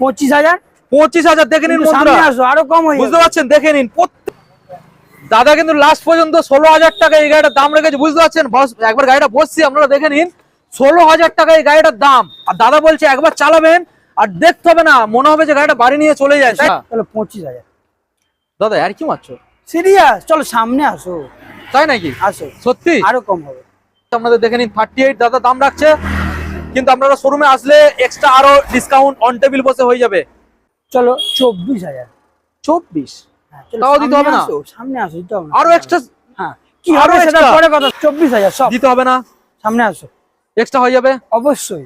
পঁচিশ হাজার? পঁচিশ হাজার দেখে নিন আরও কম হয়ে বুঝতে পারছেন? দেখে নিন। দাদা কিন্তু লাস্ট পর্যন্ত ষোলো হাজার টাকা এই গাড়িটার দাম রেখেছে। বুঝতে পারছেন? একবার গাড়িটা বসছি আপনারা দেখে নিন। ষোলো হাজার টাকা এই গাড়িটার দাম। আর দাদা বলছে একবার চালাবেন আর দেখতে হবে না মনে হবে যে গাড়িটা বাড়ি নিয়ে চলে যায়। তাই? পঁচিশ হাজার। দাদা আর কি মারছো? সিরিয়াস? চলো সামনে আসো। তাই নাকি? আসো। সত্যি? আরও কম হবে। আপনাদের দেখে নিন থার্টি এইট দাদা দাম রাখছে। কিন্তু আপনারা শোরুমে আসলে এক্সট্রা আরও ডিসকাউন্ট অন টেবিল বসে হয়ে যাবে। চলো চব্বিশ হাজার। চব্বিশ? হ্যাঁ, তাও দিতে হবে না? সামনে আসো দিতে হবে আরও এক্সট্রা হ্যাঁ কি আরও সেটা? পরে কথা চব্বিশ হাজার সব। দিতে হবে না? সামনে আসো। এক্সট্রা হয়ে যাবে? অবশ্যই।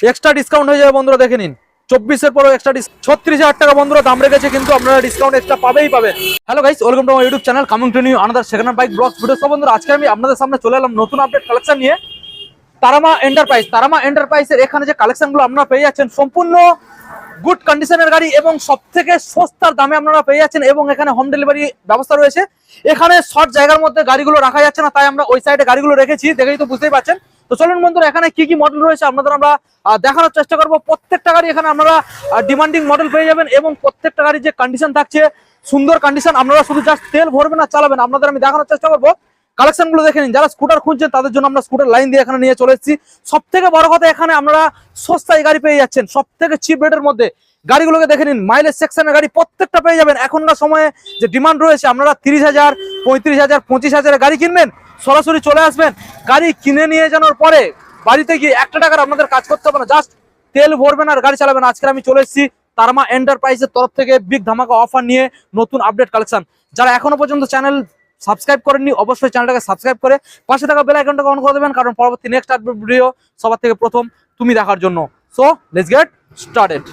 এক্সট্রা ডিসকাউন্ট হয়ে যাবে বন্ধুরা দেখে নিন। চব্বিশের পরও এক্সট্রা ছত্রিশ হাজার টাকা বন্ধুরা দাম রেখেছে কিন্তু আপনারা ডিসকাউন্ট এক্সট্রা পাবেই পাবেন। Hello guys welcome to my YouTube channel coming to new another second bike video সব বন্ধুরা আজকে আমি আপনাদের সামনে চলে এলাম নতুন আপডেট কালেকশন নিয়ে। তারামা এন্টারপ্রাইজ তারামা এন্টারপ্রাইজের এখানে যে কালেকশনগুলো আপনারা পেয়ে যাচ্ছেন, সম্পূর্ণ গুড কন্ডিশনের গাড়ি এবং সব থেকে সস্তার দামে আপনারা পেয়ে যাচ্ছেন এবং এখানে হোম ডেলিভারি ব্যবস্থা রয়েছে। এখানে শর্ট জায়গার মধ্যে গাড়িগুলো রাখা যাচ্ছে না, তাই আমরা ওই সাইডে গাড়িগুলো রেখেছি, দেখেই তো বুঝতেই পারছেন তো চলুন বন্ধুরা, এখানে কি কি মডেল রয়েছে আপনাদের আমরা দেখানোর চেষ্টা করব। প্রত্যেকটা গাড়ি এখানে আপনারা ডিমান্ডিং মডেল পেয়ে যাবেন এবং প্রত্যেকটা গাড়ির যে কন্ডিশন থাকছে, সুন্দর কন্ডিশন আপনারা শুধু জাস্ট তেল ভরবেন আর চালাবেন। আপনাদের আমি দেখানোর চেষ্টা করব। কালেকশনগুলো দেখে নিন। যারা স্কুটার খুঁজছেন, তাদের জন্য আমরা স্কুটার লাইন দিয়ে এখানে নিয়ে চলে এসেছি। সব থেকে বড় কথা এখানে আপনারা সস্তায় গাড়ি পেয়ে যাচ্ছেন। সব থেকে চিপ রেটের মধ্যে। গাড়িগুলোকে দেখে নিন। মাইলেজ সেকশনের গাড়ি প্রত্যেকটা পেয়ে যাবেন। এখনকার সময়ে যে ডিমান্ড রয়েছে, আপনারা তিরিশ হাজার, পঁয়ত্রিশ হাজার, পঁচিশ হাজারের গাড়ি কিনবেন, সরাসরি চলে আসবেন। গাড়ি কিনে নিয়ে যাওয়ার পরে বাড়িতে গিয়ে একটা টাকার আপনাদের কাজ করতে হবে না। জাস্ট তেল ভরবেন আর গাড়ি চালাবেন। আজকে আমি চলে এসেছি তারমা এন্টারপ্রাইজের তরফ থেকে বিগ ধামাকা অফার নিয়ে নতুন আপডেট কালেকশন যারা এখনও পর্যন্ত চ্যানেল সাবস্ক্রাইব করেননি, অবশ্যই চ্যানেলটাকে সাবস্ক্রাইব করে পাশে থাকা বেল আইকনটাকে অন করে দেবেন, কারণ পরবর্তী নেক্সট আপডেট ভিডিও সবার থেকে প্রথম তুমি দেখার জন্য। সো লেটস গেট স্টার্টেড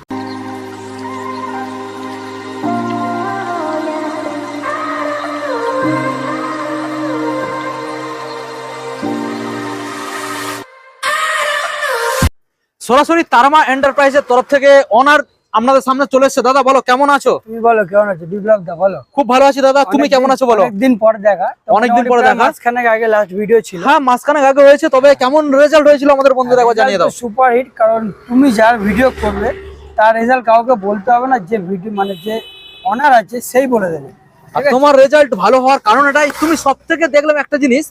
সরাসরি তারমা এন্টারপ্রাইজের তরফ থেকে অনার আপনাদের সামনে চলে এসেছে। দাদা বলো কেমন আছো? তুমি বলো কেমন আছো? বিপ্লব দা বলো। খুব ভালো আছি দাদা। তুমি কেমন আছো বলো? অনেকদিন পর দেখা। অনেকদিন পরে দেখা। মাসখানেক আগে লাস্ট ভিডিও ছিল। হ্যাঁ মাঝখানে আগে হয়েছে তবে কেমন রেজাল্ট হয়েছিল আমাদের বন্ধুরা একবার জানিয়ে দাও। সুপার হিট কারণ তুমি যার ভিডিও করবে তার রেজাল্ট কাউকে বলতে হবে না যে ভিডিও মানে যে অনার আছে সেই বলে দেবে। আর তোমার রেজাল্ট ভালো হওয়ার কারণ এটাই। তুমি সব থেকে দেখলাম একটা জিনিস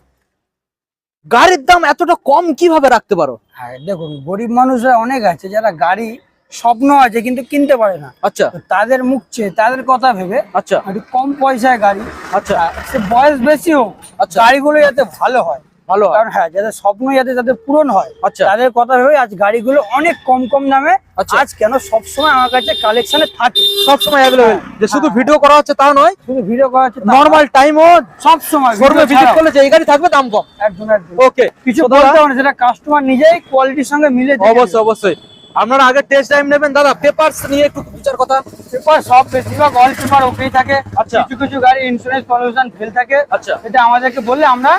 গাড়ির দাম এতটা কম কীভাবে রাখতে পারো? হ্যাঁ দেখুন গরিব মানুষরা অনেক আছে যারা গাড়ি স্বপ্ন আছে কিন্তু কিনতে পারে না। আচ্ছা। তাদের মুখ চেয়ে তাদের কথা ভেবে আচ্ছা। একটু কম পয়সায় গাড়ি আচ্ছা। সে বয়স বেশি হোক আচ্ছা। গাড়িগুলো যাতে ভালো হয়। ভালো। কারণ হ্যাঁ যাদের স্বপ্ন যাতে তাদের পূরণ হয় আচ্ছা। তাদের কথা ভেবে আজ গাড়িগুলো অনেক কম কম দামে আচ্ছা। আজ কেন সবসময় আমার কাছে কালেকশনে থাকে। সবসময় অ্যাভেলেবেল যে শুধু। ভিডিও করা হচ্ছে তা নয় শুধু ভিডিও করা হচ্ছে নর্মাল টাইমও সব সময় শোরুমে ভিজিট করলে যে এই গাড়ি থাকবে দাম কম। একদম একদম। ওকে কিছু বলতে হবে না সেটা কাস্টমার নিজেই কোয়ালিটির সঙ্গে মিলে অবশ্যই অবশ্যই। আপনারা আগে টেস্ট টাইম নেবেন। দাদা পেপারস নিয়ে একটু বিচার কথা। পেপার সব বেশিরভাগ অল পেপার ওকেই থাকে। আচ্ছা। কিছু কিছু গাড়ি ইন্স্যুরেন্স পলিউশন ফেল থাকে। আচ্ছা। এটা আমাদেরকে বললে আমরা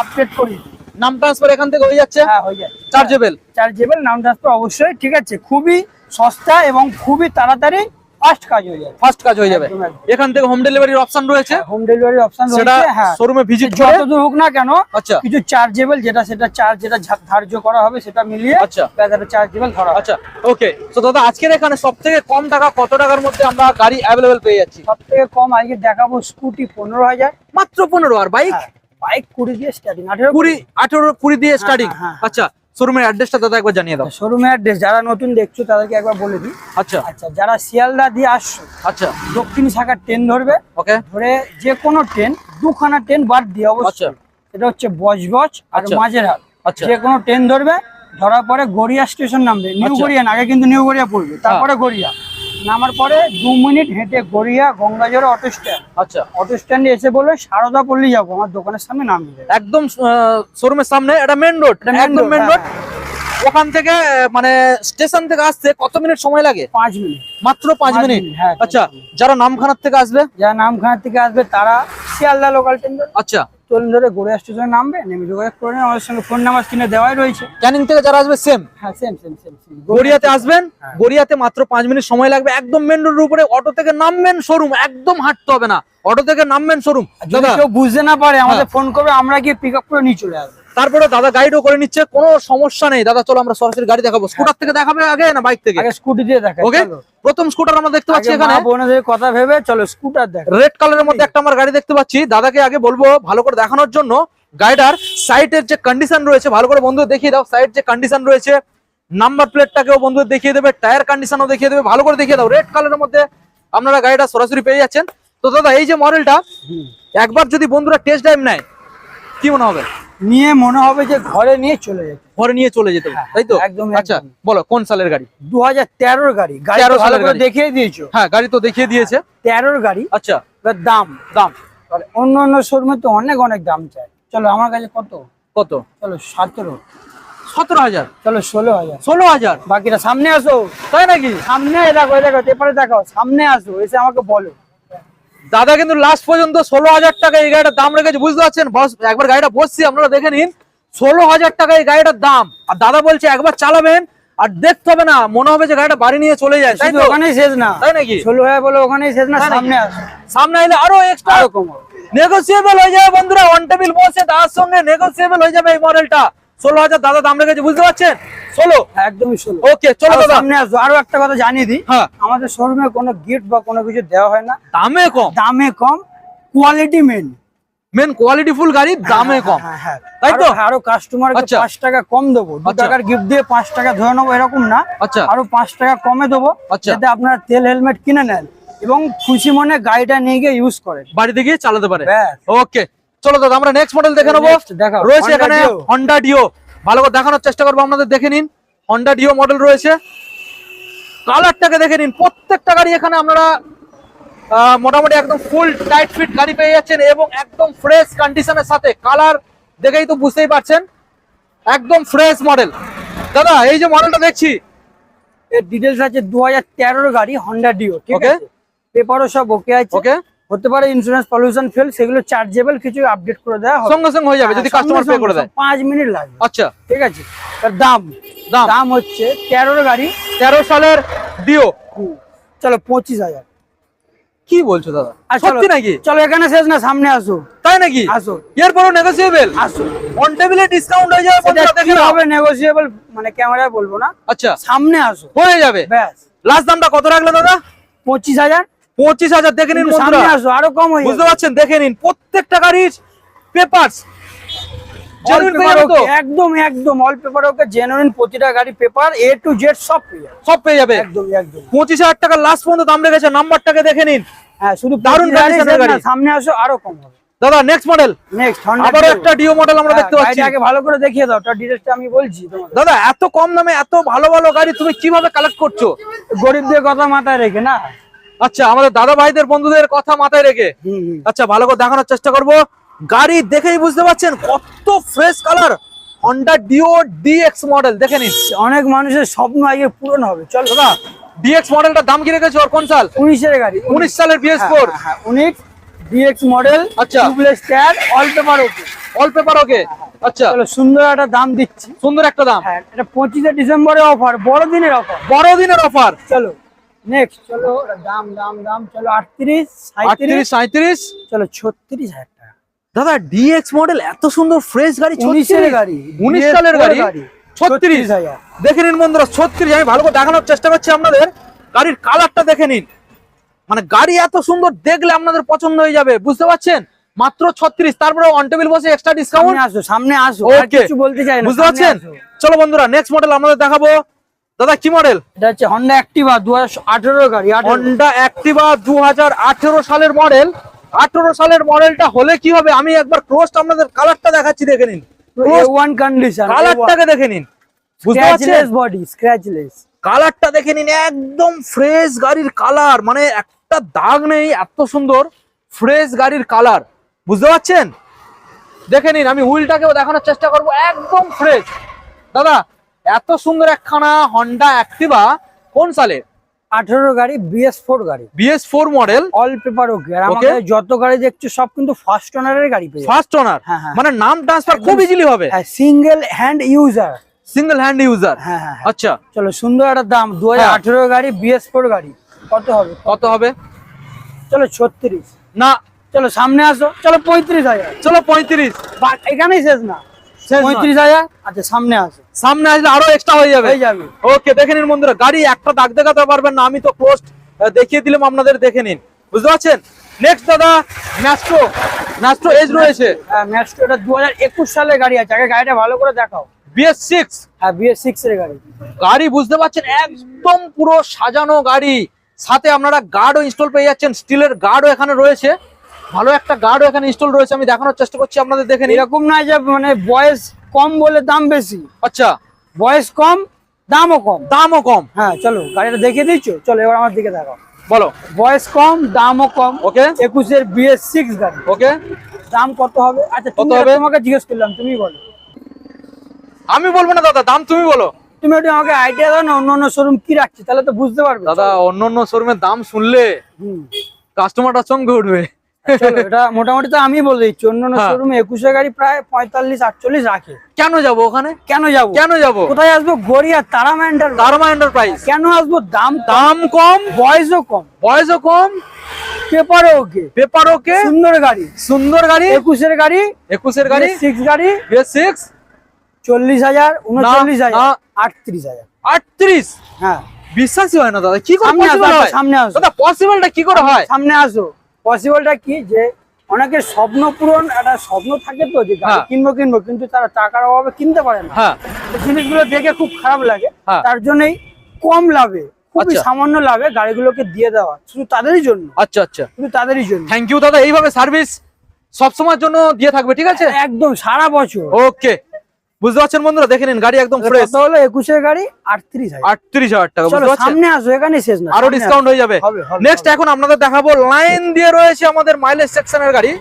আপডেট করি। নাম ট্রান্সফার এখান থেকে হয়ে যাচ্ছে। হ্যাঁ হয়ে যায় চার্জেবল চার্জেবল নাম ট্রান্সফার অবশ্যই। ঠিক আছে খুবই সস্তা এবং খুবই তাড়াতাড়ি ফাস্ট কাজ হয়ে যায় ফার্স্ট কাজ হয়ে যাবে। এখান থেকে হোম ডেলিভারির অপশন রয়েছে। হোম ডেলিভারি অপশন রয়েছে হ্যাঁ। শোরুমে ভিজিট করে। যত দূর হোক না কেন আচ্ছা। কিছু চার্জেবল যেটা সেটা চার্জ যেটা ধার্য করা হবে সেটা মিলিয়ে আচ্ছা। ব্যাটারি চার্জেবল ধরা আচ্ছা ওকে তো দাদা আজকের এখানে সব থেকে কম টাকা কত টাকার মধ্যে আমরা গাড়ি অ্যাভেলেবেল পেয়ে যাচ্ছি? সব থেকে কম আজকে দেখাবো স্কুটি পনেরো হাজার। মাত্র পনেরো আর বাইক বাইক কুড়ি দিয়ে স্টার্টিং আঠেরো কুড়ি আঠেরো কুড়ি দিয়ে স্টার্টিং হ্যাঁ, হ্যাঁ। আচ্ছা শোরুমের অ্যাড্রেসটা দাদা একবার জানিয়ে দাও। শোরুমের অ্যাড্রেস যারা নতুন দেখছ তাদেরকে একবার বলে দিই। আচ্ছা। আচ্ছা যারা শিয়ালদা দিয়ে আসছো আচ্ছা। দক্ষিণ শাখার ট্রেন ধরবে ওকে ধরে যে কোনো ট্রেন দুখানা ট্রেন বাদ দিয়ে আচ্ছা। অবশ্যই এটা হচ্ছে বজবজ আর আচ্ছা। মাঝেরহাট। আচ্ছা। যে কোনো ট্রেন ধরবে ধরার পরে গড়িয়া স্টেশন নামবে। নিউ আচ্ছা। গড়িয়া না, আগে কিন্তু নিউ গড়িয়া পড়বে তারপরে গড়িয়া। নামার পরে দু মিনিট হেঁটে গড়িয়া গঙ্গাজোড়া অটো স্ট্যান্ড আচ্ছা। অটো স্ট্যান্ডে এসে বলে সারদা পল্লী যাব আমার দোকানের সামনে নামিয়ে দেবে একদম শোরুমের সামনে এটা মেন রোড একদম মেন হ্যাঁ, রোড ওখান থেকে মানে স্টেশন থেকে আসতে কত মিনিট সময় লাগে? পাঁচ মিনিট। মাত্র পাঁচ মিনিট? হ্যাঁ, আচ্ছা যারা নামখানার থেকে আসবে? যারা নামখানা থেকে আসবে তারা শিয়ালদা লোকাল ট্রেন আচ্ছা। ট্রেন ধরে গড়িয়া স্টেশনে নামবে নেমে যোগাযোগ করে নেবে আমাদের সঙ্গে ফোন নাম্বার স্ক্রিনে দেওয়াই রয়েছে। ক্যানিং থেকে যারা আসবে সেম হ্যাঁ সেম সেম সেম গড়িয়াতে আসবেন? হ্যাঁ। গড়িয়াতে মাত্র পাঁচ মিনিট সময় লাগবে। একদম মেন রোডের উপরে অটো থেকে নামবেন শোরুম একদম হাঁটতে হবে না। অটো থেকে নামবেন শোরুম যদি কেউ বুঝতে না পারে আমাদের হ্যাঁ। ফোন করবে আমরা গিয়ে পিক আপ করে নিয়ে চলে আসব। তারপরে দাদা গাইডও করে নিচ্ছে কোনো সমস্যা নেই। দাদা চলো আমরা সরাসরি গাড়ি দেখাবো। স্কুটার থেকে দেখাবে আগে না বাইক থেকে? আগে স্কুটি দিয়ে দেখা ওকে প্রথম স্কুটার আমরা দেখতে পাচ্ছি এখানে। বোনদের কথা ভেবে চলো স্কুটার দেখ। রেড কালারের মধ্যে একটা আমার গাড়ি দেখতে পাচ্ছি। দাদাকে আগে বলব ভালো করে দেখানোর জন্য। গাড়িটার সাইডের যে কন্ডিশন রয়েছে ভালো করে বন্ধু দেখিয়ে দাও। সাইড যে কন্ডিশন রয়েছে নাম্বার প্লেটটাকেও বন্ধু দেখিয়ে দেবে টায়ার কন্ডিশনও দেখিয়ে দেবে ভালো করে দেখিয়ে দাও। রেড কালারের মধ্যে আপনারা গাড়িটা সরাসরি পেয়ে যাচ্ছেন। তো দাদা এই যে মডেলটা একবার যদি বন্ধুরা টেস্ট ড্রাইভ নেয় কি মনে হবে? নিয়ে মনে হবে যে ঘরে নিয়ে চলে যেতে। ঘরে নিয়ে চলে যেতে হ্যাঁ, তাই তো? একদমই, আচ্ছা বলো কোন সালের গাড়ি? দু হাজার তেরোর গাড়ি। গাড়ি 13 ভালো করে দেখিয়ে দিয়েছ। হ্যাঁ গাড়ি তো দেখিয়ে দিয়েছে। তেরোর গাড়ি আচ্ছা। দাম। দাম। অন্য অন্য শোরুমে তো অনেক অনেক দাম চায় চলো আমার কাছে কত? কত? চলো সতেরো। সতেরো হাজার। চলো ষোলো হাজার। ষোলো হাজার? বাকিটা সামনে আসো। তাই নাকি? সামনে দেখো দেখো পেপারে দেখো সামনে আসো এসে আমাকে বলো। দাদা কিন্তু লাস্ট পর্যন্ত ষোলো হাজার টাকা এই গাড়িটার দাম রেখেছে বুঝতে পারছেন? বস একবার গাড়িটা বসছি আপনারা দেখে নিন। ষোলো হাজার টাকা এই গাড়িটার দাম। আর দাদা বলছে একবার চালাবেন আর দেখতে হবে না মনে হবে যে গাড়িটা বাড়ি নিয়ে চলে যায়। তাই তো? ওখানেই শেষ না। তাই নাকি? ষোলো হাজার বলে ওখানেই শেষ না সামনে সামনে এলে আরও এক্সট্রা নেগোসিয়েবল হয়ে যাবে বন্ধুরা অন টেবিল বসে তার সঙ্গে নেগোসিয়েবল হয়ে যাবে এই মডেলটা ষোলো হাজার দাদা দাম রেখেছে বুঝতে পারছেন? ষোলো? হ্যাঁ, একদমই ষোলো। ওকে চলো দাদা। সামনে আসো আরও একটা কথা জানিয়ে দিই। হ্যাঁ। আমাদের শোরুমে কোনো গিফট বা কোনো কিছু দেওয়া হয় না। দামে কম? দামে কম quality main main quality full গাড়ি দামে কম। হ্যাঁ হ্যাঁ। তাই তো? আরো- কাস্টমার আচ্ছা। পাঁচ টাকা কম দেবো। দু আচ্ছা। টাকার গিফট দিয়ে পাঁচ টাকা ধরে নেব এরকম না। আচ্ছা। আরও পাঁচ টাকা কমে দেবো আচ্ছা। যাতে আপনারা তেল হেলমেট কিনে নেন এবং খুশি মনে গাড়িটা নিয়ে গিয়ে ইউজ করেন। বাড়িতে গিয়ে চালাতে পারে। ওকে চলো দাদা আমরা নেক্সট মডেল দেখে নেব। রয়েছে এখানে হন্ডা ডিও ভালো করে দেখানোর চেষ্টা করব আপনাদের দেখে নিন। হন্ডা ডিও মডেল রয়েছে। কালারটাকে দেখে নিন। প্রত্যেকটা গাড়ি এখানে আপনারা মোটামুটি একদম ফুল টাইট ফিট গাড়ি পেয়ে যাচ্ছেন এবং একদম ফ্রেশ কন্ডিশনের সাথে কালার দেখেই তো বুঝতেই পারছেন। একদম ফ্রেশ মডেল দাদা এই যে মডেলটা দেখছি। এর ডিটেলস আছে দু হাজার গাড়ি হন্ডা ডিও ঠিক. আছে? পেপারও সব ওকে আছে। ওকে হতে পারে ইন্স্যুরেন্স পলিউশন ফেল সেগুলো চার্জেবল কিছু আপডেট করে দেওয়া হবে। সঙ্গে সঙ্গে হয়ে যাবে যদি হ্যাঁ, কাস্টমার পে করে দেয়। পাঁচ মিনিট লাগবে। আচ্ছা। ঠিক আছে? তার দাম। দাম। দাম হচ্ছে তেরোর গাড়ি। তেরো সালের ডিও হুম, চলো পঁচিশ হাজার। কি বলছো দাদা? সত্যি নাকি? চলো এখানে শেষ না সামনে আসো। তাই নাকি? আসো। এরপরও নেগোসিয়েবল আসো। অন টেবিলে ডিসকাউন্ট হয়ে যাবে সেটা বন্ধুরা দেখে হবে নেগোসিয়েবল মানে ক্যামেরায় বলব না। আচ্ছা। সামনে আসো। হয়ে যাবে। ব্যাস। লাস্ট দামটা কত রাখলে দাদা? পঁচিশ হাজার। পঁচিশ হাজার দেখে নিন সামনে আসো আরও কম হয়ে বুঝতে পারছেন? দেখে নিন। প্রত্যেকটা গাড়ির okay, একদম একদম। অল পেপার ওকে জেনুইন প্রতিটা গাড়ি পেপার এ টু জেড সব পেয়ে যাবে। সব পেয়ে যাবে। একদম একদম। পঁচিশ হাজার টাকা লাস্ট পর্যন্ত দাম রেখেছে নাম্বারটাকে দেখে নিন। হ্যাঁ শুধু দারুণ 25,000 condition এর শেষ না, গাড়ি। সামনে আসো আরও কম হবে। দাদা নেক্সট মডেল নেক্সট একটা ডিও মডেল আমরা দেখতে পাচ্ছি। আগে ভালো করে দেখিয়ে দাও তার আমি বলছি দাদা এত কম দামে এত ভালো ভালো গাড়ি তুমি কীভাবে কালেক্ট করছ? গরিবদের কথা মাথায় রেখে না? আচ্ছা আমাদের দাদা ভাইদের বন্ধুদের কথা মাথায় রেখে। আচ্ছা ভালো করে দেখানোর চেষ্টা করব। গাড়ি দেখেই বুঝতে পারছেন কত fresh colour Honda Dio DX model দেখে নিন। অনেক মানুষের স্বপ্ন আগে পূরণ হবে। চল। দাদা ডিএক্স মডেলটার দাম কি রেখেছো আর কোন সাল? উনিশের গাড়ি। উনিশ সালের বিএস ফোর হ্যাঁ উনিশ ডিএক্স মডেল আচ্ছা। Tubeless tyre all paper okay all paper okay আচ্ছা। সুন্দর একটা দাম দিচ্ছি। সুন্দর একটা দাম। হ্যাঁ এটা পঁচিশে ডিসেম্বরে অফার বড়দিনের অফার বড়দিনের অফার চলো। নেক্সট চলো দাম দাম দাম চলো আটত্রিশ আটত্রিশ সাঁত্রিশ সাঁত্রিশ চলো ছত্রিশ হাজার টাকা। দাদা ডিএক্স মডেল এত সুন্দর ফ্রেশ গাড়ি উনিশের গাড়ি উনিশ DS সালের গাড়ি দেখে নিন বন্ধুরা ছত্রিশ আমি ভালো করে দেখানোর চেষ্টা করছি আপনাদের। গাড়ির কালারটা দেখে নিন। মানে গাড়ি এত সুন্দর দেখলে আপনাদের পছন্দ হয়ে যাবে বুঝতে পারছেন? মাত্র ছত্রিশ তারপরে অন টেবিল বসে এক্সট্রা ডিসকাউন্ট সামনে আসো সামনে আসো আর কিছু বলতে চাই না বুঝতে পারছেন? চলো বন্ধুরা নেক্সট মডেল আমাদের দেখাবো। দাদা কি মডেল এটা হচ্ছে হন্ডা অ্যাক্টিভা দু হাজার আঠেরো গাড়ি হন্ডা অ্যাক্টিভা দুহাজার আঠেরো সালের মডেল আঠেরো সালের মডেলটা হলে কি হবে? আমি একবার ক্লোজ আপনাদের কালারটা দেখাচ্ছি দেখে নিন। ওয়ান কন্ডিশন কালারটাকে দেখে নিন। বুঝতে পারছেন? বডি স্ক্র্যাচলেস কালারটা দেখে নিন একদম ফ্রেশ গাড়ির কালার মানে একটা দাগ নেই এত সুন্দর ফ্রেশ গাড়ির কালার বুঝতে পারছেন? দেখে নিন আমি হুইলটাকেও দেখানোর চেষ্টা করব একদম ফ্রেশ দাদা এত সুন্দর একখানা হন্ডা অ্যাক্টিভা কোন সালে? আঠেরো গাড়ি বিএস ফোর গাড়ি। BS four model all paper okay আর আমাদের যত গাড়ি দেখছ সব কিন্তু ফার্স্ট ওনারের গাড়ি পেয়ে ফার্স্ট ওনার হ্যাঁ, হ্যাঁ। মানে নাম ট্রান্সফার খুব ইজিলি হবে। হ্যাঁ single hand user single hand user হ্যাঁ হ্যাঁ। আচ্ছা। চলো সুন্দর একটা দাম দু হ্যাঁ। আঠেরো গাড়ি বিএস ফোর গাড়ি। কত হবে? কত হবে? চলো ছত্রিশ। না। চলো সামনে আসো। চলো পঁয়ত্রিশ হাজার। চলো পঁয়ত্রিশ। এখানেই শেষ না। পঁয়ত্রিশ হাজার? আচ্ছা সামনে সামনে আসলে আরও এক্সট্রা হয়ে যাবে। ওকে দেখে নিন বন্ধুরা গাড়ি একটা দাগ দেখাতে পারবেন না আমি তো পোস্ট দেখিয়ে দিলাম আপনাদের দেখে নিন। বুঝতে পারছেন? নেক্সট দাদা ম্যাস্ট্রো ম্যাস্ট্রো এজ রয়েছে। হ্যাঁ এটা দু হাজার একুশ সালের গাড়ি আছে। আগে গাড়িটা ভালো করে দেখাও। বিএস সিক্স হ্যাঁ বিএস সিক্স এর গাড়ি। গাড়ি বুঝতে পারছেন একদম পুরো সাজানো গাড়ি। সাথে আপনারা গার্ডও ইনস্টল পেয়ে যাচ্ছেন স্টিলের গার্ডও এখানে রয়েছে। ভালো একটা গার্ডও এখানে ইনস্টল রয়েছে আমি দেখানোর চেষ্টা করছি আপনাদের দেখে নিন এরকম না যে মানে বয়স কম বলে দাম বেশি। আচ্ছা। বয়স কম দামও কম। দামও কম। হ্যাঁ চলো গাড়িটা দেখিয়ে দিচ্ছ? চলো এবার আমার দিকে দেখাও বলো। বয়স কম দামও কম। ওকে। একুশের বিএস সিক্স গাড়ি। ওকে। দাম কত হবে? আচ্ছা কত হবে? তোমাকে জিজ্ঞেস করলাম তুমি বলো। আমি বলব না দাদা দাম তুমি বলো। তুমি একটু আমাকে আইডিয়া দাও না অন্য অন্য শোরুম কি রাখছে তাহলে তো বুঝতে পারবে। দাদা অন্য অন্য শোরুমের দাম শুনলে হুম। কাস্টমারটা সঙ্গে উঠবে। এটা মোটামুটি তো আমি বলে দিচ্ছি। অন্য অন্য হ্যাঁ। শোরুমে একুশে গাড়ি প্রায় পঁয়তাল্লিশ আটচল্লিশ রাখে। কেন যাব ওখানে? কেন যাব? কেন যাব? কোথায় আসব? গড়িয়া তারা ম্যান্ডার দারমা এন্টারপ্রাইজ কেন আসব? দাম দাম কম? বয়সও কম। বয়সও কম? পেপারও ওকে। পেপার ওকে? সুন্দর গাড়ি। সুন্দর গাড়ি? একুশের গাড়ি। একুশের গাড়ি? সিক্স গাড়ি। সিক্স চল্লিশ হাজার উনচল্লিশ হাজার আটত্রিশ হাজার। আটত্রিশ? হ্যাঁ। বিশ্বাসই হয় না দাদা। কি করে সামনে আসো, সামনে আসো। দাদা পসিবলটা কি করে হয়? সামনে আসো। পসিবলটা কি যে অনেকের স্বপ্ন পূরণ একটা স্বপ্ন থাকে তো যে গাড়ি হ্যাঁ। কিনবো কিনবো কিন্তু তারা টাকার অভাবে কিনতে পারে না। হ্যাঁ। জিনিসগুলো দেখে খুব খারাপ লাগে। হ্যাঁ। তার জন্যই কম লাভে খুবই আচ্ছা। সামান্য লাভে গাড়িগুলোকে দিয়ে দেওয়া শুধু তাদেরই জন্য। আচ্ছা আচ্ছা। শুধু তাদেরই জন্য। থ্যাংক ইউ দাদা। এইভাবে সার্ভিস সব সময়ের জন্য দিয়ে থাকবে ঠিক আছে? একদম সারা বছর। ওকে বুঝতে পারছেন বন্ধুরা? দেখে নিন গাড়ি একদম ফ্রেশ হলো একুশের গাড়ি আটত্রিশ আটত্রিশ হাজার টাকা বুঝতে পারছেন? সামনে আসো এখানে শেষ না আরও ডিসকাউন্ট হয়ে যাবে। নেক্সট এখন আপনাদের দেখাবো লাইন দিয়ে রয়েছে আমাদের মাইলেজ সেকশনের গাড়ি।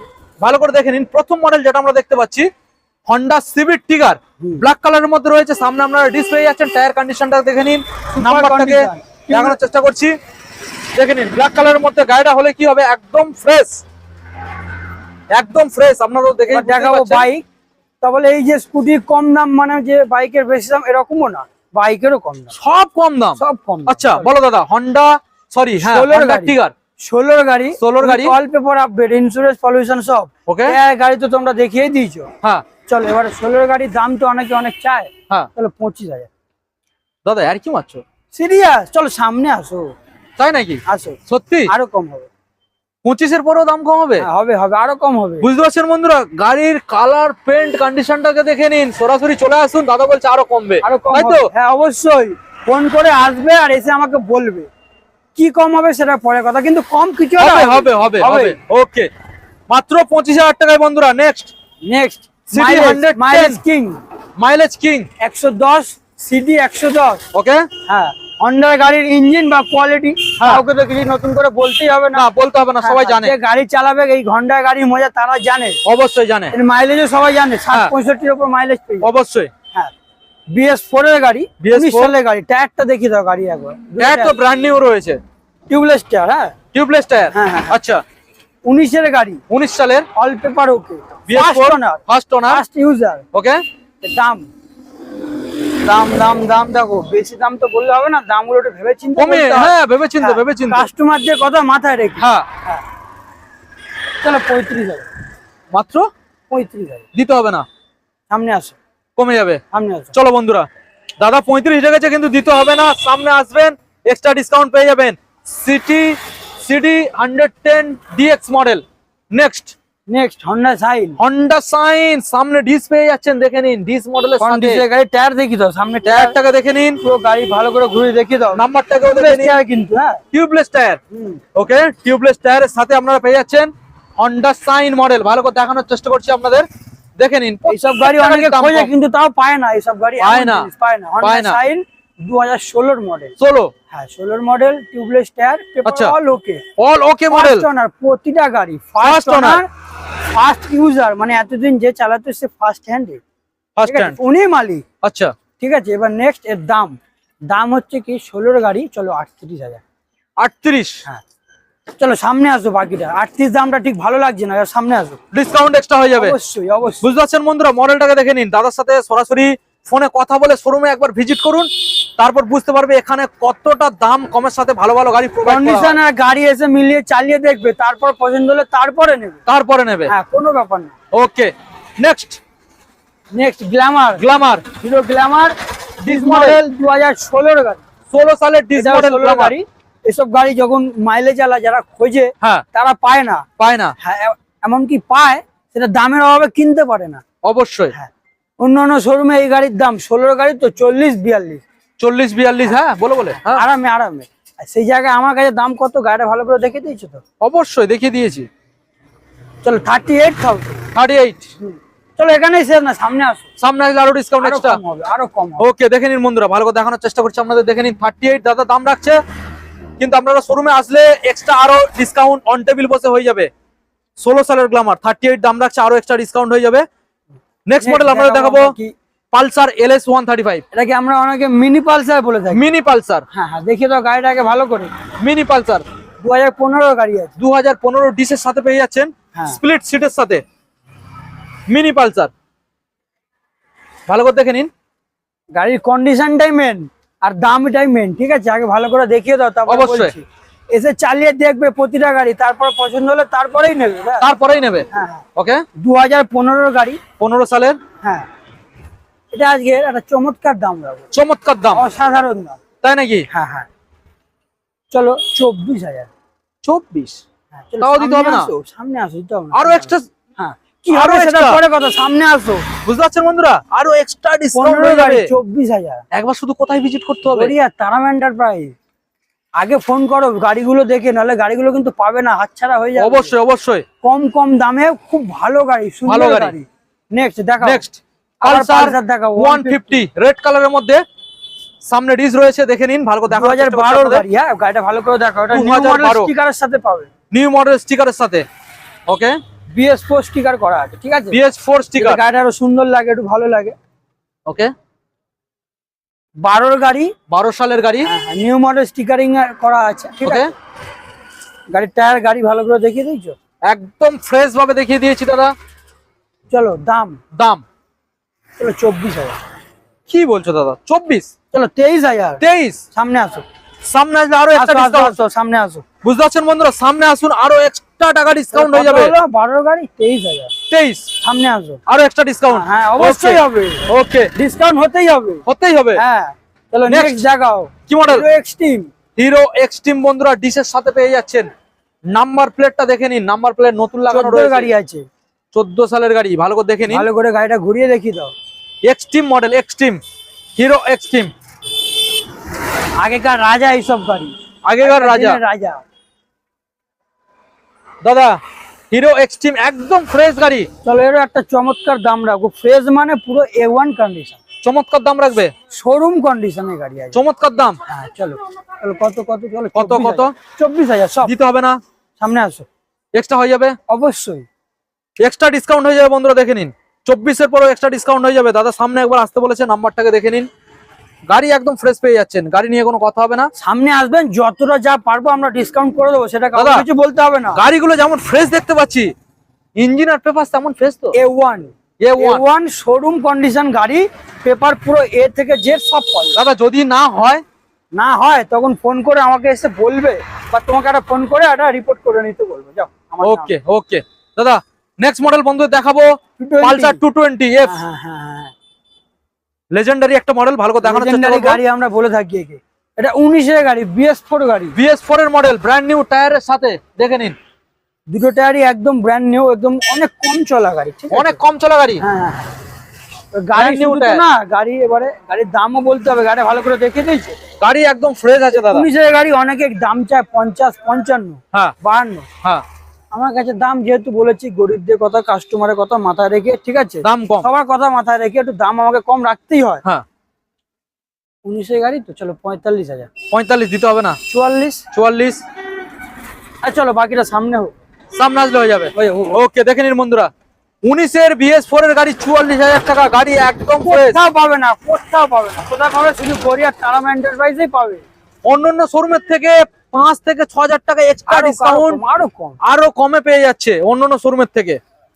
ভালো করে দেখে নিন প্রথম মডেল যেটা আমরা দেখতে পাচ্ছি হন্ডা সিভিক টিগার ব্ল্যাক কালারের মধ্যে রয়েছে সামনে আপনারা ডিসপ্লে যাচ্ছেন টায়ার কন্ডিশনটা দেখে নিন নাম্বারটাকে। দেখানোর চেষ্টা করছি। দেখে নিন ব্ল্যাক কালারের মধ্যে গাড়িটা হলে কি হবে? একদম ফ্রেশ একদম ফ্রেশ আপনারা দেখে দেখাবো বাইক তাহলে এই যে স্কুটি কম দাম মানে যে বাইকের বেশি দাম এরকমও না। বাইকেরও কম দাম। সব কম দাম? সব কম আচ্ছা বলো দাদা হন্ডা সরি হ্যাঁ গাড়ি। টিগার ষোলোর গাড়ি ষোলোর গাড়ি। All paper update insurance pollution সব। ওকে গাড়ি তো তোমরা দেখিয়েই দিয়েছ। হ্যাঁ। চলো এবারে ষোলোর গাড়ির দাম তো অনেকে অনেক চায়। হ্যাঁ। চলো পঁচিশ হাজার। দাদা আর কি মারছো? সিরিয়াস চলো সামনে আসো। তাই নাকি? আসো। সত্যি? আরও কম হবে। পঁচিশের পরেও দাম কম হবে? হ্যাঁ, হবে হবে আরও কম হবে। বুঝতে পারছেন বন্ধুরা? গাড়ির কালার পেন্ট কন্ডিশনটাকে দেখে নিন। সরাসরি চলে আসুন দাদা বলছে আরও কমবে। আরও কম তো? হ্যাঁ অবশ্যই। ফোন করে আসবে আর এসে আমাকে বলবে। কি কম হবে সেটা পরে কথা কিন্তু কম কিছু হবে হবে হবে হবে ওকে মাত্র পঁচিশ হাজার টাকায় বন্ধুরা next next City 110 mileage king mileage king একশো দশ সিডি একশো দশ। ওকে হ্যাঁ। হন্ডার গাড়ির ইঞ্জিন বা কোয়ালিটি হ্যাঁ। কাউকে তো কিছু নতুন করে বলতেই হবে না। বলতে হবে না সবাই হ্যাঁ, জানে। গাড়ি চালাবে এই ঘণ্টার গাড়ির মজা তারা জানে। অবশ্যই জানে। এর মাইলেজও সবাই জানে ষাট হ্যাঁ। পঁয়ষট্টির উপর মাইলেজ অবশ্যই। হ্যাঁ। বিএস ফোর এর গাড়ি BS4 উনিশ সালের গাড়ি টায়ারটা দেখিয়ে দাও গাড়ি একবার। টায়ার তো ব্র্যান্ড নিউ রয়েছে। টিউবলেস টায়ার হ্যাঁ। টিউবলেস টায়ার হ্যাঁ। আচ্ছা। উনিশের গাড়ি। উনিশ সালের? All paper okay BS four owner first owner first user okay দাম? দাম দাম দাম দেখো বেশি দাম তো বললে হবে না দামগুলো একটু ভেবে চিন্তে কমে হ্যাঁ ভেবে চিন্তা ভেবে চিন্তা কাস্টমারদের কথা মাথায় রেখে। হ্যাঁ। চলো পঁয়ত্রিশ হাজার। মাত্র? পঁয়ত্রিশ হাজার। দিতে হবে না। সামনে আসো। কমে যাবে। সামনে আসো। চলো বন্ধুরা দাদা পঁয়ত্রিশ লেগেছে কিন্তু দিতে হবে না। সামনে আসবেন এক্সট্রা ডিসকাউন্ট পেয়ে যাবেন। City CD hundred ten DX model next next Honda Shine Honda Shine সামনে ডিস পেয়ে যাচ্ছেন দেখে নিন ডিস মডেলের সাথে। গাড়ি টায়ার দেখি দাও সামনে টায়ারটাকে দেখে নিন। পুরো গাড়ি ভালো করে ঘুরে দেখিয়ে দাও। নাম্বারটাকেও দেখে নিন। কিন্তু হ্যাঁ। টিউবলেস টায়ার ওকে টিউবলেস টায়ারের সাথে আপনারা পেয়ে যাচ্ছেন হন্ডা সাইন মডেল ভালো করে দেখানোর চেষ্টা করছি আপনাদের। দেখে নিন। এইসব গাড়ি অনেকে খোঁজে কিন্তু তাও পায় না এইসব গাড়ি পায় না। পায় না। সাইন দু হাজার ষোলোর মডেল চলো হ্যাঁ ষোলোর model tubeless tyre. All okay all okay model owner প্রতিটা গাড়ি। ফার্স্ট। ওনার ফার্স্ট ইউজার মানে এতদিন যে চালাতো সে ফার্স্ট হ্যান্ডে ফার্স্ট হ্যান্ড উনি মালিক। আচ্ছা। ঠিক আছে? এবার নেক্সট এর দাম। দাম হচ্ছে কি ষোলোর গাড়ি চলো আটত্রিশ হাজার। আটত্রিশ? হ্যাঁ। চলো সামনে আসো বাকিটা। আটত্রিশ দামটা ঠিক ভালো লাগছে না সামনে আসো। ডিসকাউন্ট এক্সট্রা হয়ে যাবে। অবশ্যই অবশ্যই। বুঝতে পারছেন বন্ধুরা মডেলটাকে দেখে নিন। দাদার সাথে সরাসরি ফোনে কথা বলে শোরুমে একবার ভিজিট করুন। তারপর বুঝতে পারবে এখানে কতটা দাম কমের সাথে ভালো ভালো গাড়ি কন্ডিশন আর গাড়ি এসে মিলিয়ে চালিয়ে দেখবে তারপর পছন্দ হলে তারপরে নেবে। তারপরে নেবে। হ্যাঁ কোনো ব্যাপার না। Okay next next glamour glamour Hero glamour disc model দু হাজার ষোলোর গাড়ি। ষোলো সালের ডিস মডেল গাড়ি। এসব গাড়ি যখন মাইলেজ আলা যারা খোঁজে হ্যাঁ। তারা পায় না। পায় না। হ্যাঁ এমনকি পায় সেটা দামের অভাবে কিনতে পারে না। অবশ্যই। হ্যাঁ। অন্য অন্য শোরুমে এই গাড়ির দাম ষোলোর গাড়ি তো চল্লিশ বিয়াল্লিশ। চল্লিশ বিয়াল্লিশ হ্যাঁ বলে বলে। হ্যাঁ। আরামে আরামে। সেই জায়গায় আমার কাছে দাম কত? গাড়িটা ভালো করে দেখে দিয়েছ তো? অবশ্যই দেখিয়ে দিয়েছি। চলো thirty eight thousand thirty eight চলো এখানেই শেষ না সামনে আসো। সামনে আসলে আরও ডিসকাউন্ট এক্সট্রা হবে আরও কম ওকে দেখে নিন বন্ধুরা ভালো করে দেখানোর চেষ্টা করছি আপনাদের দেখে নিন থার্টি এইট দাদা দাম রাখছে। কিন্তু আপনারা শোরুমে আসলে এক্সট্রা আরও ডিসকাউন্ট অন টেবিল বসে হয়ে যাবে। ষোলো সালের গ্লামার থার্টি এইট দাম রাখছে আরও এক্সট্রা ডিসকাউন্ট হয়ে যাবে। নেক্সট মডেল আমরা দেখাবো। Pulsar L S one thirty five. এটাকে আমরা অনেকে মিনি পালসার বলে থাকি? Mini Pulsar. হ্যাঁ হ্যাঁ দেখিয়ে দাও গাড়িটাকে ভালো করে। Mini Pulsar. দু হাজার পনেরো গাড়ি আছে। দু হাজার পনেরো ডিসের সাথে পেয়ে যাচ্ছেন হ্যাঁ। স্প্লিট সিটের সাথে। Mini Pulsar. ভালো করে দেখে নিন। গাড়ির কন্ডিশনটাই মেন আর দামটাই মেন ঠিক আছে? আগে ভালো করে দেখিয়ে দাও তারপর অবশ্যই। এসে চালিয়ে দেখবে প্রতিটা গাড়ি তারপর পছন্দ হলে তারপরেই নেবে তারপরেই নেবে। ওকে দু হাজার গাড়ি। পনেরো সালের। হ্যাঁ। এটা আজকে একটা চমৎকার দাম রাখব। চমৎকার দাম। অসাধারণ দাম। তাই নাকি? হ্যাঁ হ্যাঁ। চলো চব্বিশ হাজার। চব্বিশ? হ্যাঁ, তাও দিতে হবে না? সামনে আসো দিতে হবে আরও এক্সট্রা হ্যাঁ। কি আরও সেটা পরে কথা সামনে আসো। বুঝতে পারছেন বন্ধুরা? আরও এক্সট্রা ডিসকাউন্ট হয়ে যাবে। চব্বিশ হাজার। একবার শুধু কোথায় ভিজিট করতে হবে? গড়িয়া তারাম এন্টারপ্রাইজ আগে ফোন করো গাড়িগুলো দেখে নাহলে গাড়িগুলো কিন্তু পাবে না হাতছাড়া হয়ে যাবে। অবশ্যই অবশ্যই। কম কম দামে খুব ভালো গাড়ি ভালো সুন্দর গাড়ি। নেক্সট দেখো নেক্সট পালসার রেড কালারের মধ্যে। সামনে রয়েছে দেখে নিন ভালো করে দেখো গাড়ি হ্যাঁ গাড়িটা ভালো করে দেখো এটা নিউ 2012 মডেল স্টিকারের সাথে পাবে। নিউ মডেল স্টিকারের সাথে ওকে বিএস ফোর স্টিকার করা আছে ঠিক আছে? বিএস ফোর স্টিকার গাড়িটা আরও সুন্দর লাগে একটু ভালো লাগে। ওকে গাড়ি। বারো সালের গাড়ি। নিউ মডেল স্টিকারিং করা আছে ঠিক আছে? গাড়ির টায়ার গাড়ি ভালো করে দেখিয়ে দিয়েছ? একদম ফ্রেশ ভাবে দেখিয়ে দিয়েছি দাদা। চলো দাম। দাম। চলো চব্বিশ হাজার। কি বলছো দাদা? চব্বিশ? চলো তেইশ হাজার। তেইশ? সামনে আসো। সামনে আসলে আরও আসো সামনে আসো। বুঝতে পারছেন বন্ধুরা? সামনে আসুন আরও এক্সট্রা টাকা ডিসকাউন্ট হয়ে যাবে। গাড়ি তেইশ হাজার। তেইশ? সামনে আসো। আরও এক্সট্রা ডিসকাউন্ট হ্যাঁ অবশ্যই হবে। ওকে ডিসকাউন্ট হতেই হবে। হতেই হবে? হ্যাঁ। চলো নেক্সট কি মডেল এক্সট্রিম হিরো এক্সট্রিম বন্ধুরা ডিসের সাথে পেয়ে যাচ্ছেন। নাম্বার প্লেটটা দেখে নিন। নাম্বার প্লেট নতুন লাগানো চোদ্দ গাড়ি আছে। চোদ্দ সালের গাড়ি। ভালো করে দেখে নিন। ভালো করে গাড়িটা ঘুরিয়ে দেখি দাও। Xtreme model Xtreme Hero Xtreme আগেকার রাজা এইসব গাড়ি। আগেকার রাজা। রাজা। দাদা হিরো এক্সট্রিম একদম ফ্রেশ গাড়ি। চলো এরও একটা চমৎকার দাম রাখব। ফ্রেশ মানে পুরো এ ওয়ান কন্ডিশন চমৎকার দাম রাখবে? শোরুম কন্ডিশনের গাড়ি আছে। চমৎকার দাম? হ্যাঁ চলো। চলো কত কত চলো কত, কত? চব্বিশ হাজার সব। দিতে হবে না। সামনে আসো। এক্সট্রা হয়ে যাবে? অবশ্যই। এক্সট্রা ডিসকাউন্ট হয়ে যাবে বন্ধুরা দেখে নিন। চব্বিশের পরও এক্সট্রা ডিসকাউন্ট হয়ে যাবে। দাদা সামনে একবার আসতে বলেছে নাম্বারটাকে দেখে নিন। গাড়ি একদম ফ্রেশ পেয়ে যাচ্ছেন গাড়ি নিয়ে কোনো কথা হবে না। সামনে আসবেন যতটা যা পারব আমরা ডিসকাউন্ট করে দেবো সেটা। কিছু বলতে হবে না। গাড়িগুলো যেমন ফ্রেশ দেখতে পাচ্ছি ইঞ্জিন আর পেপার তেমন ফ্রেশ তো? A one A one one showroom condition গাড়ি পেপার পুরো এ থেকে জেড সব পাবে দাদা যদি না হয়? না হয় তখন ফোন করে আমাকে এসে বলবে বা তোমাকে একটা ফোন করে একটা রিপোর্ট করে নিতে বলবে। যাও ওকে ওকে দাদা নেক্সট মডেল বন্ধু দেখাবো Pulsar two twenty F legendary একটা মডেল ভালো করে দেখানোর চেষ্টা গাড়ি আমরা বলে থাকি একে। এটা উনিশের গাড়ি বিএস ফোর গাড়ি। বিএস ফোর এর মডেল ব্র্যান্ড নিউ টায়ারের সাথে দেখে নিন। দুটো টায়ারই একদম ব্র্যান্ড নিউ একদম অনেক কম চলা গাড়ি ঠিক আছে? অনেক কম চলা গাড়ি। হ্যাঁ হ্যাঁ, হ্যাঁ। গাড়ি নিউ। না গাড়ি এবারে গাড়ির দামও বলতে হবে গাড়ি ভালো করে দেখে দিয়েছে। গাড়ি একদম ফ্রেশ আছে দাদা। উনিশের গাড়ি অনেকে দাম চায় পঞ্চাশ পঞ্চান্ন হ্যাঁ। বাহান্ন। হ্যাঁ। আমার কাছে দাম যেহেতু বলেছি গরিবদের কথা কাস্টমারের কথা মাথায় রেখে ঠিক আছে? দাম কম। সবার কথা মাথায় রেখে একটু দাম আমাকে কম রাখতেই হয়। হ্যাঁ। উনিশের গাড়ি তো চলো পঁয়তাল্লিশ হাজার। পঁয়তাল্লিশ দিতে হবে না? চুয়াল্লিশ? চুয়াল্লিশ। আর চলো বাকিটা সামনে হোক। সামনে আসলে হয়ে যাবে। ওকে দেখে নিন বন্ধুরা। উনিশের বিএস ফোর এর গাড়ি চুয়াল্লিশ হাজার টাকা গাড়ি একদম কোথাও পাবে না কোথাও পাবে না। কোথাও পাবে? শুধু গড়িয়া তারাম এন্টারপ্রাইজেই পাবে। অন্য অন্য শোরুমের থেকে পাঁচ থেকে ছ হাজার টাকা এক্সট্রা ডিসকাউন্ট আরও কম। আরও কমে পেয়ে যাচ্ছে অন্য অন্য শোরুমের থেকে।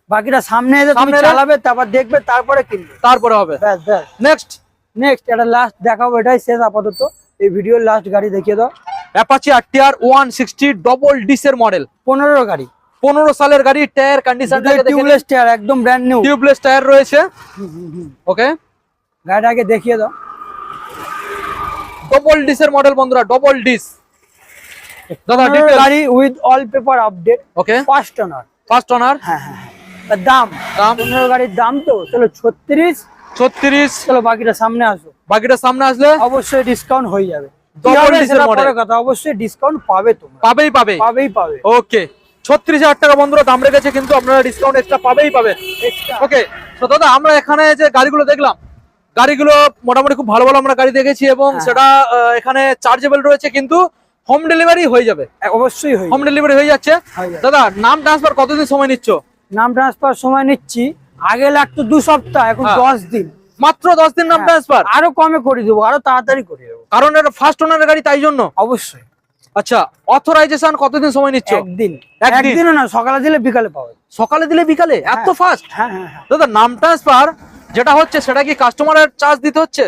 বাকিটা সামনে এসে তুমি? চালাবে তারপর দেখবে তারপরে কিনবে। তারপরে হবে। ব্যাস ব্যাস। নেক্সট নেক্সট এটা লাস্ট দেখাবো এটাই শেষ আপাতত। এই ভিডিওর লাস্ট গাড়ি দেখিয়ে দাও। Apache RTR one sixty double ডিসের model পনেরো গাড়ি। পনেরো সালের গাড়ি টায়ার কন্ডিশনটা টিউবলেস টায়ার একদম ব্র্যান্ড নিউ টিউবলেস টায়ার রয়েছে। ওকে গাড়িটা আগে দেখিয়ে দাও। ডবল ডিসের মডেল বন্ধুরা ডবল ডিস দাদা ডিটেল গাড়ি with all paper update okay first owner first owner হ্যাঁ হ্যাঁ। হ্যাঁ। দাম? দাম? পনেরো গাড়ির দাম তো চলো ছত্রিশ। ছত্রিশ। চলো বাকিটা সামনে আসো। বাকিটা সামনে আসলে? অবশ্যই ডিসকাউন্ট হয়ে যাবে। কথা অবশ্যই ডিসকাউন্ট পাবে তোমরা। পাবেই পাবে। পাবেই পাবে। ওকে ছত্রিশ হাজার টাকা বন্ধুরা দাম রেখেছে কিন্তু আপনারা ডিসকাউন্ট এক্সট্রা পাবেই পাবেন ওকে তো দাদা আমরা এখানে যে গাড়িগুলো দেখলাম গাড়িগুলো মোটামুটি খুব ভালো ভালো আমরা গাড়ি দেখেছি এবং হ্যাঁ। সেটা এখানে চার্জেবল রয়েছে কিন্তু হোম ডেলিভারি হয়ে যাবে। অবশ্যই হোম ডেলিভারি হয়ে যাচ্ছে। দাদা নাম ট্রান্সফার কতদিন সময় নিচ্ছ? নাম ট্রান্সফার সময় নিচ্ছি। আগে লাগতো দু সপ্তাহ এখন হ্যাঁ। দশ দিন। মাত্র দশ দিন নাম হ্যাঁ। ট্রান্সফার আরও কমে করে দেবো আরও তাড়াতাড়ি করে দেবো। কারণ এটা ফার্স্ট ওনারের গাড়ি তাই জন্য? অবশ্যই। আচ্ছা অথরাইজেশন কতদিন সময় নিচ্ছ? একদিন। একদিন? একদিনও না সকালে দিলে বিকালে পাবে সকালে দিলে বিকালে? এত ফাস্ট হ্যাঁ হ্যাঁ হ্যাঁ। দাদা নাম ট্রান্সফার যেটা হচ্ছে সেটা কি কাস্টমারের চার্জ দিতে হচ্ছে?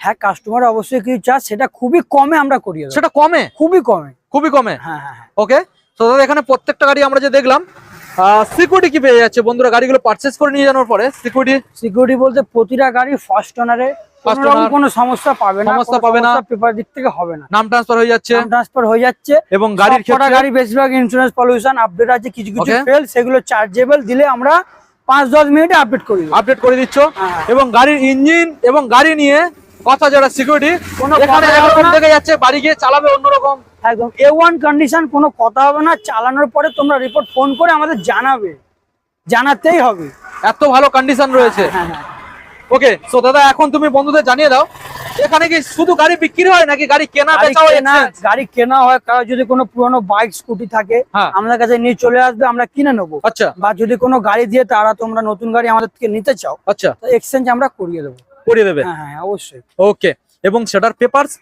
হ্যাঁ কাস্টমার অবশ্যই কিছু চার্জ সেটা খুবই কমে আমরা করি সেটা কমে? খুবই কমে। খুবই কমে? হ্যাঁ হ্যাঁ হ্যাঁ। ওকে তো দাদা এখানে প্রত্যেকটা গাড়ি আমরা যে দেখলাম সিকিউরিটি কি পেয়ে যাচ্ছে? বন্ধুরা গাড়িগুলো পারচেস করে নিয়ে যাওয়ার পরে সিকিউরিটি সিকিউরিটি বলতে প্রতিটা গাড়ি ফার্স্ট ওনারে কোনো সমস্যা পাবে না সমস্যা পাবে না। পেপার দিক থেকে হবে না। নাম ট্রান্সফার হয়ে যাচ্ছে। ট্রান্সফার হয়ে যাচ্ছে। এবং গাড়ির ক্ষেত্রে গাড়ি বেশিরভাগ ইন্স্যুরেন্স পলিউশন আপডেট আছে কিছু কিছু. ফেল সেগুলো চার্জেবল দিলে আমরা পাঁচ দশ মিনিটে আপডেট করি আপডেট করে দিচ্ছ। হ্যাঁ। এবং গাড়ির ইঞ্জিন এবং গাড়ি নিয়ে কথা যারা সিকিউরিটি এখানে একরকম যাচ্ছে বাড়ি গিয়ে চালাবে অন্যরকম। একদম। এ ওয়ান কন্ডিশন কোনো কথা হবে না। চালানোর পরে তোমরা রিপোর্ট ফোন করে আমাদের জানাবে। জানাতেই হবে। এত ভালো কন্ডিশন রয়েছে। হ্যাঁ হ্যাঁ ওকে সো দাদা এখন তুমি বন্ধুদের জানিয়ে দাও এখানে কি শুধু গাড়ি বিক্রি হয় নাকি গাড়ি কেনা বেচাও কেনা গাড়ি কেনা হয় কারও যদি কোনো পুরনো বাইক স্কুটি থাকে হ্যাঁ। আমাদের কাছে নিয়ে চলে আসবে আমরা কিনে নেব। আচ্ছা। বা যদি কোনো গাড়ি দিয়ে তারা তোমরা নতুন গাড়ি আমাদের থেকে নিতে চাও আচ্ছা। তো এক্সচেঞ্জ আমরা করিয়ে দেবো। করিয়ে দেবে। হ্যাঁ হ্যাঁ অবশ্যই। ওকে এবং সেটার পেপারস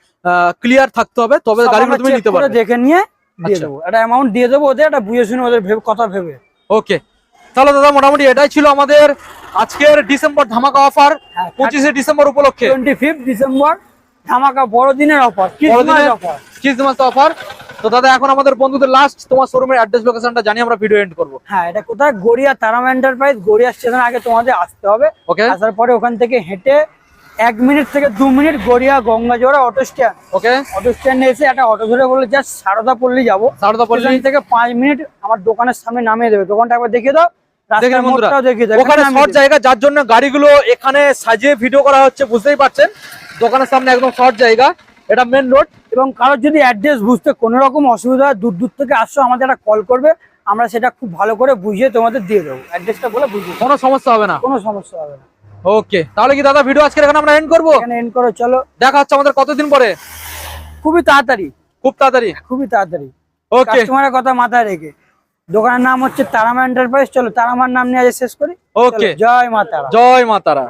ক্লিয়ার থাকতে হবে তবে গাড়িগুলো তুমি নিতে পারবে। দেখে নিয়ে দিয়ে আচ্ছা। দেবো। একটা অ্যামাউন্ট দিয়ে দেবো ওদের একটা বুঝে শুনে ওদের কথা ভেবে। ওকে তাহলে দাদা মোটামুটি এটাই ছিল আমাদের আজকের ডিসেম্বর ধামাকা অফার হ্যাঁ, পঁচিশে ডিসেম্বর উপলক্ষে। টোয়েন্টি ফিফথ ডিসেম্বর ধামাকা বড়দিনের অফার বড়দিনের অফার ক্রিসমাস অফার তো দাদা এখন আমাদের বন্ধুদের লাস্ট তোমার শোরুমের অ্যাড্রেস লোকেশনটা আমরা ভিডিও এন্ড করব। হ্যাঁ এটা কোথায়? গড়িয়া তারামা এন্টারপ্রাইজ গড়িয়া স্টেশন আগে তোমাদের আসতে হবে। ওকে আসার পরে ওখান থেকে হেঁটে এক মিনিট থেকে দু minute Garia Gangajora auto stand okay auto স্ট্যান্ডে এসে একটা অটো ধরে বলে জাস্ট সারদা পল্লী যাব। সারদা পল্লী থেকে পাঁচ মিনিট আমার দোকানের সামনে নামিয়ে দেবে। দোকানটা একবার দেখিয়ে দাও। ওখানে শর্ট জায়গা যার জন্য গাড়িগুলো এখানে সাজিয়ে ভিডিও করা হচ্ছে বুঝতেই পারছেন? দোকানের সামনে একদম শর্ট জায়গা। এটা মেন রোড এবং কারোর যদি অ্যাড্রেস বুঝতে কোনো রকম অসুবিধা হয় দূর দূর থেকে আসছো আমাদের একটা কল করবে। আমরা সেটা খুব ভালো করে বুঝিয়ে তোমাদের দিয়ে দেবো। অ্যাড্রেসটা বলে বুঝিয়ে দেবো। কোনো সমস্যা হবে না। কোনো সমস্যা হবে না। ওকে তাহলে কি দাদা ভিডিও আজকে এখানে আমরা এন্ড করব? এখানে এন্ড করো চলো। দেখা হচ্ছে আমাদের কতদিন পরে? খুবই তাড়াতাড়ি। খুব তাড়াতাড়ি? খুবই তাড়াতাড়ি। ওকে তোমার কথা মাথায় রেখে। দোকানের নাম হচ্ছে তারামা এন্টারপ্রাইজ চলো তারামার নাম নিয়ে আজ শেষ করি। ওকে জয় মাতারা জয় মা তারা।